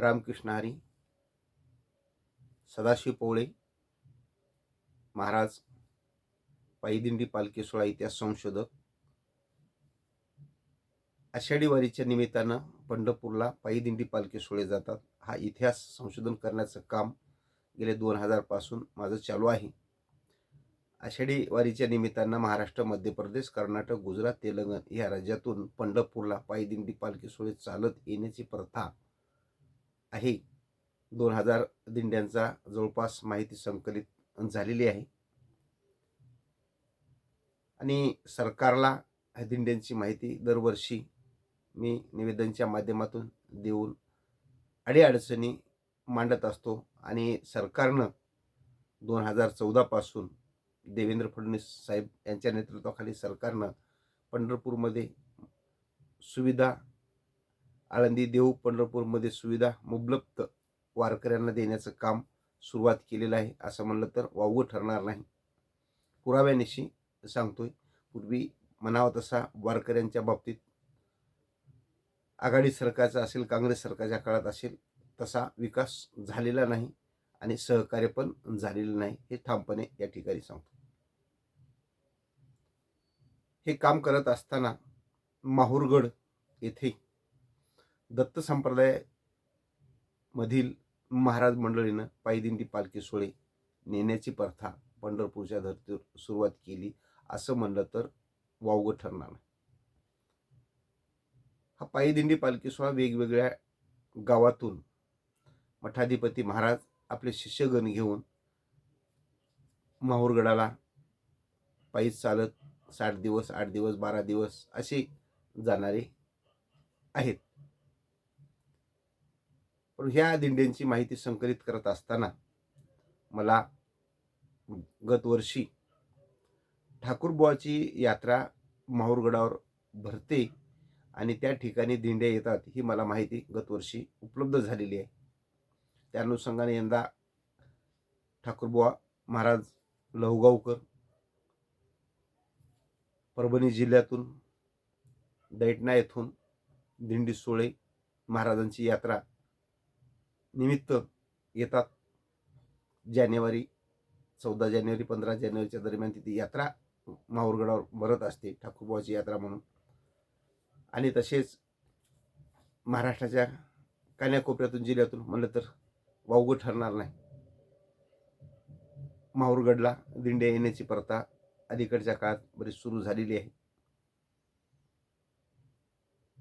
रामकृष्ण हरी सदाशिव पोवळे महाराज पायदिंडी पालखी सोळा इतिहास संशोधक आषाढी वारीच्या निमित्तानं पंढरपूरला पायदिंडी पालखी सोळे जातात. हा इतिहास संशोधन करण्याचं काम गेले दोन हजारपासून माझं चालू आहे. आषाढी वारीच्या निमित्तानं महाराष्ट्र मध्य प्रदेश कर्नाटक गुजरात तेलंगण या राज्यातून पंढरपूरला पायदिंडी पालखी सोळे चालत येण्याची प्रथा आहे. दोन हजार दिंड्यांचा जवळपास माहिती संकलित झालेली आहे. आणि सरकारला ह्या दिंड्यांची माहिती दरवर्षी मी निवेदनच्या माध्यमातून देऊन अडीअडचणी मांडत असतो. आणि सरकारनं दोन हजार चौदापासून देवेंद्र फडणवीस साहेब यांच्या नेतृत्वाखाली सरकारनं पंढरपूरमध्ये सुविधा आळंदी देहू पंढरपूरमध्ये सुविधा मुबलब्ध वारकऱ्यांना देण्याचं काम सुरुवात केलेलं आहे. असं म्हणलं तर वावगं ठरणार नाही. पुराव्यानिशी सांगतोय. पूर्वी म्हणावा तसा वारकऱ्यांच्या बाबतीत आघाडी सरकारचा असेल काँग्रेस सरकारच्या काळात असेल तसा विकास झालेला नाही आणि सहकार्य पण झालेलं नाही हे ठामपणे या ठिकाणी सांगतो हे काम करत असताना माहूरगड येथे दत्त संप्रदायामधील महाराज मंडळीनं पायदिंडी पालखी सोळे नेण्याची प्रथा पंढरपूरच्या धर्तीवर सुरुवात केली असं म्हणलं तर वावगं ठरणार नाही. हा पायदिंडी पालखी सोहळा वेगवेगळ्या गावातून मठाधिपती महाराज आपले शिष्यगण घेऊन माहूरगडाला पायी चालत साठ दिवस आठ दिवस बारा दिवस असे जाणारे आहेत. पण ह्या दिंड्यांची माहिती संकलित करत असताना मला गतवर्षी ठाकूरबुवाची यात्रा माहूरगडावर भरते आणि त्या ठिकाणी दिंड्या येतात ही मला माहिती गतवर्षी उपलब्ध झालेली आहे. त्या अनुषंगाने यंदा ठाकूरबुवा महाराज लहुगावकर परभणी जिल्ह्यातून दैटणा येथून दिंडी सोळे महाराजांची यात्रा निमित्त येतात. जानेवारी चौदा जानेवारी पंधरा जानेवारीच्या दरम्यान तिथे यात्रा माहूरगडावर भरत असते ठाकूरबाची यात्रा म्हणून. आणि तसेच महाराष्ट्राच्या कान्याकोपऱ्यातून जिल्ह्यातून म्हणलं तर वावगं ठरणार नाही. माहूरगडला दिंड्या येण्याची प्रथा अलीकडच्या काळात बरीच सुरू झालेली आहे.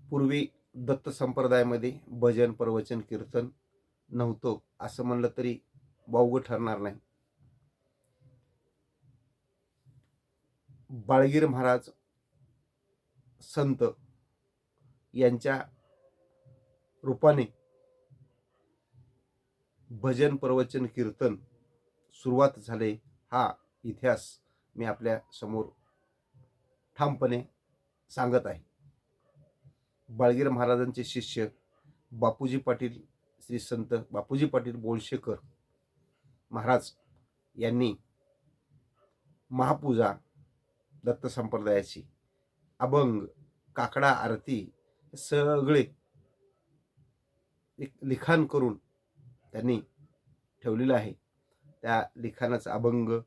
पूर्वी दत्त संप्रदायामध्ये भजन प्रवचन कीर्तन नव्हतो असं म्हणलं तरी वावगं ठरणार नाही. बाळगीर महाराज संत यांच्या रूपाने भजन प्रवचन कीर्तन सुरुवात झाले हा इतिहास मी आपल्यासमोर ठामपणे सांगत आहे. बाळगीर महाराजांचे शिष्य बापूजी पाटील श्री संत बापूजी पाटील बोळशेकर महाराज यांनी महापूजा दत्त संप्रदायाची अभंग काकडा आरती सगळे एक लिखाण करून त्यांनी ठेवलेलं आहे. त्या लिखाणाचा अभंग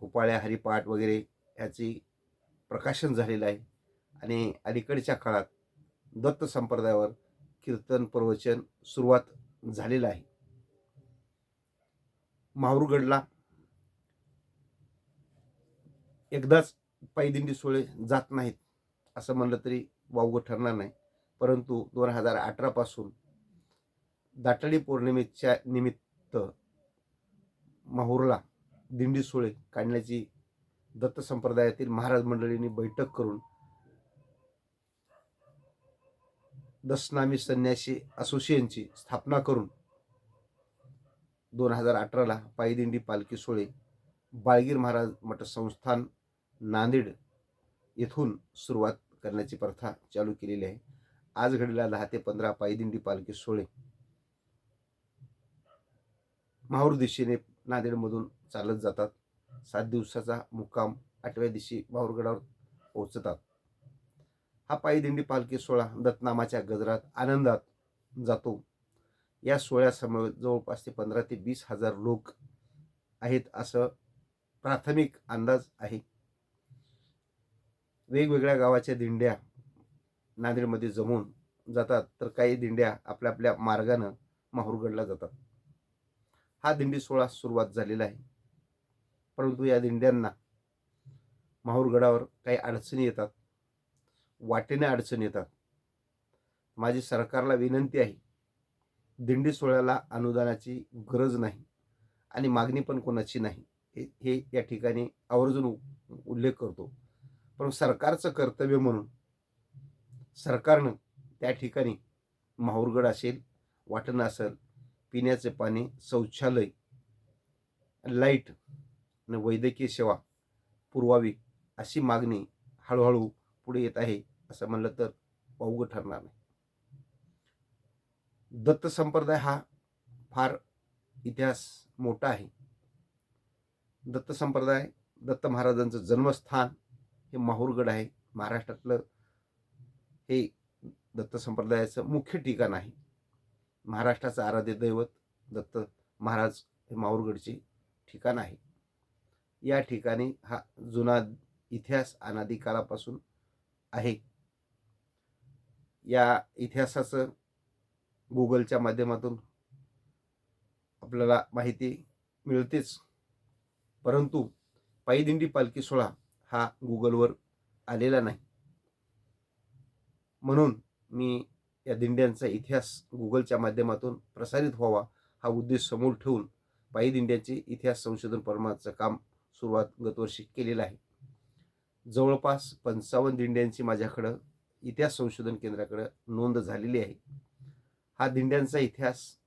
भोपाळ्या हरिपाठ वगैरे ह्याची प्रकाशन झालेलं आहे. आणि अलीकडच्या काळात दत्त संप्रदायावर कीर्तन प्रवचन सुरुवात झालेलं आहे. माहूरगडला एकदाच पायदिंडी सोहळे जात नाहीत असं म्हणलं तरी वावगं ठरणार नाही. परंतु दोन हजार अठरापासून दाटडी पौर्णिमेच्या निमित्त माहूरला दिंडी सोहळे काढण्याची दत्त संप्रदायातील महाराज मंडळींनी बैठक करून दसनामी संन्यासी असोसिएशनची स्थापना करून दोन हजार अठराला पायदिंडी पालखी सोळे बाळगीर महाराज मठ संस्थान नांदेड येथून सुरुवात करण्याची प्रथा चालू केलेली आहे. आज घडीला दहा ते पंधरा पायदिंडी पालखी सोहळे माहूर दिशेने नांदेडमधून चालत जातात. सात दिवसाचा मुक्काम आठव्या दिवशी माहूरगडावर पोहोचतात. हा पायदिंडी पालखी सोहळा दत्तनामाच्या गजरात आनंदात जातो. या सोहळ्यासमोर जवळपास ते पंधरा ते वीस हजार लोक आहेत असं प्राथमिक अंदाज आहे. वेगवेगळ्या गावाच्या दिंड्या नांदेडमध्ये जमून जातात तर काही दिंड्या आपल्या आपल्या मार्गानं माहूरगडला जातात. हा दिंडी सोहळा सुरुवात झालेला आहे. परंतु या दिंड्यांना माहूरगडावर काही अडचणी येतात. वाटेने अडचण येतात. माझी सरकारला विनंती आहे दिंडी सोहळ्याला अनुदानाची गरज नाही आणि मागणी पण कोणाची नाही हे हे या ठिकाणी आवर्जून उ- उल्लेख करतो. पण सरकारचं कर्तव्य म्हणून सरकारनं त्या ठिकाणी माहूरगड असेल वाटण असेल पिण्याचे पाणी शौचालय लाइट आणि वैद्यकीय सेवा पुरवावी अशी मागणी हळूहळू पुढे येत आहे. असं म्हणलं तर वावगं ठरणार नाही. दत्त संप्रदाय हा फार इतिहास मोठा आहे. दत्त संप्रदाय दत्त महाराजांचं जन्मस्थान हे माहूरगड आहे. महाराष्ट्रातलं हे दत्त संप्रदायाचं मुख्य ठिकाण आहे. महाराष्ट्राचं आराध्य दैवत दत्त महाराज हे माहूरगडचे ठिकाण आहे. या ठिकाणी हा जुना इतिहास अनादी काळापासून आहे. या इतिहासाचं गुगलच्या माध्यमातून आपल्याला माहिती मिळतेच. परंतु पायदिंडी पालखी सोहळा हा गुगलवर आलेला नाही. म्हणून मी या दिंड्यांचा इतिहास गुगलच्या माध्यमातून प्रसारित व्हावा हा उद्देश समोर ठेवून पायी दिंड्यांचे इतिहास संशोधन परमाचं काम सुरुवात गतवर्षी केलेलं आहे. जवळपास पंचावन्न दिंड्यांची माझ्याकडं इतिहास संशोधन केंद्राकडे नोंद झालेली आहे. हा दिंड्यांचा इतिहास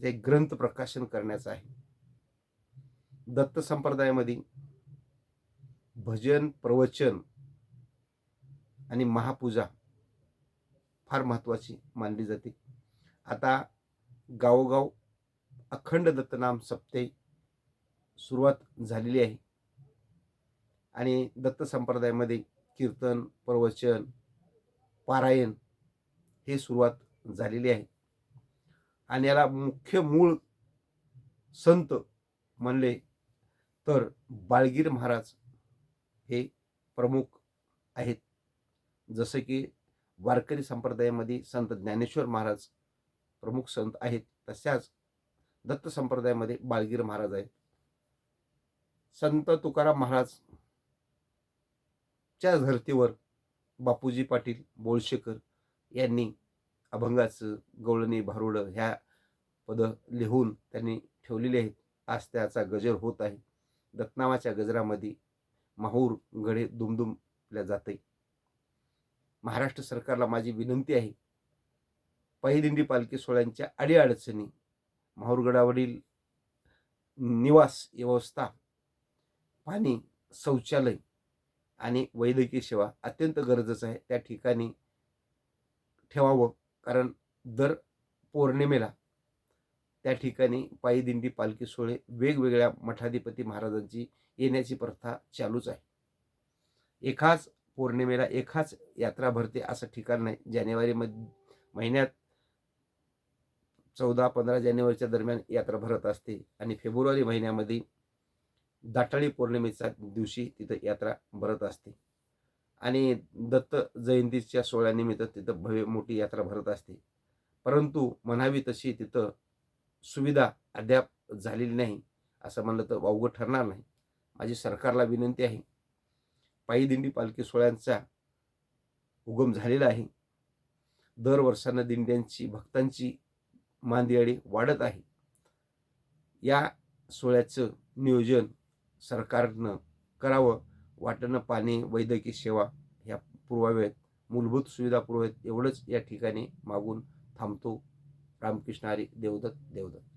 जे ग्रंथ प्रकाशन करण्याचा आहे. दत्त संप्रदायामध्ये भजन प्रवचन आणि महापूजा फार महत्त्वाची मानली जाते. आता गावोगाव अखंड दत्तनाम सप्ते सुरुवात झालेली आहे. आणि दत्त संप्रदायामध्ये कीर्तन प्रवचन पारायण हे सुरुवात झालेली आहे. आणि याला मुख्य मूळ संत म्हणले तर बाळगीर महाराज हे प्रमुख आहेत. जसे की वारकरी संप्रदायामध्ये संत ज्ञानेश्वर महाराज प्रमुख संत आहेत. तशाच दत्त संप्रदायामध्ये बाळगीर महाराज आहेत. संत तुकाराम महाराज च्या धर्तीवर बापूजी पाटील बोळशेकर यांनी अभंगाचं गवळणी भारुडं ह्या पदं लिहून त्यांनी ठेवलेली आहेत. आज त्याचा गजर होत आहे. दत्तनामाच्या गजरामध्ये माहूर गडे दुमदुमल्या जाते महाराष्ट्र सरकारला माझी विनंती आहे पायदिंडी पालखी सोहळ्यांच्या अडीअडचणी माहूरगडावरील निवास व्यवस्था पाणी शौचालय आणि वैद्यकीय सेवा अत्यंत गरजेचं आहे. त्या ठिकाणी ठेवावं. कारण दर पौर्णिमेला त्या ठिकाणी पायी दिंडी पालखी सोहळे वेगवेगळ्या मठाधिपती महाराजांची येण्याची प्रथा चालूच आहे. एकाच पौर्णिमेला एकाच यात्रा भरते असं ठिकाण नाही. जानेवारी महिन्यात चौदा पंधरा जानेवारीच्या दरम्यान यात्रा भरत असते आणि फेब्रुवारी महिन्यामध्ये दाटाळी पौर्णिमेच्या दिवशी तिथं यात्रा भरत असते. आणि दत्त जयंतीच्या सोहळ्यानिमित्त तिथं भव्य मोठी यात्रा भरत असते. परंतु म्हणावी तशी तिथं सुविधा अद्याप झालेली नाही असं म्हणलं तर वावगं ठरणार नाही. माझी सरकारला विनंती आहे. पायी दिंडी पालखी सोहळ्यांचा उगम झालेला आहे. दर वर्षानं दिंड्यांची भक्तांची मांदियाळी वाढत आहे. या सोहळ्याचं नियोजन सरकारनं करावं. वाटणं पाणी वैद्यकीय सेवा ह्या पुरवाव्यात. मूलभूत सुविधा पुरवाव्यात. एवढंच या ठिकाणी मागून थांबतो रामकृष्ण हरी देवदत्त देवदत्त.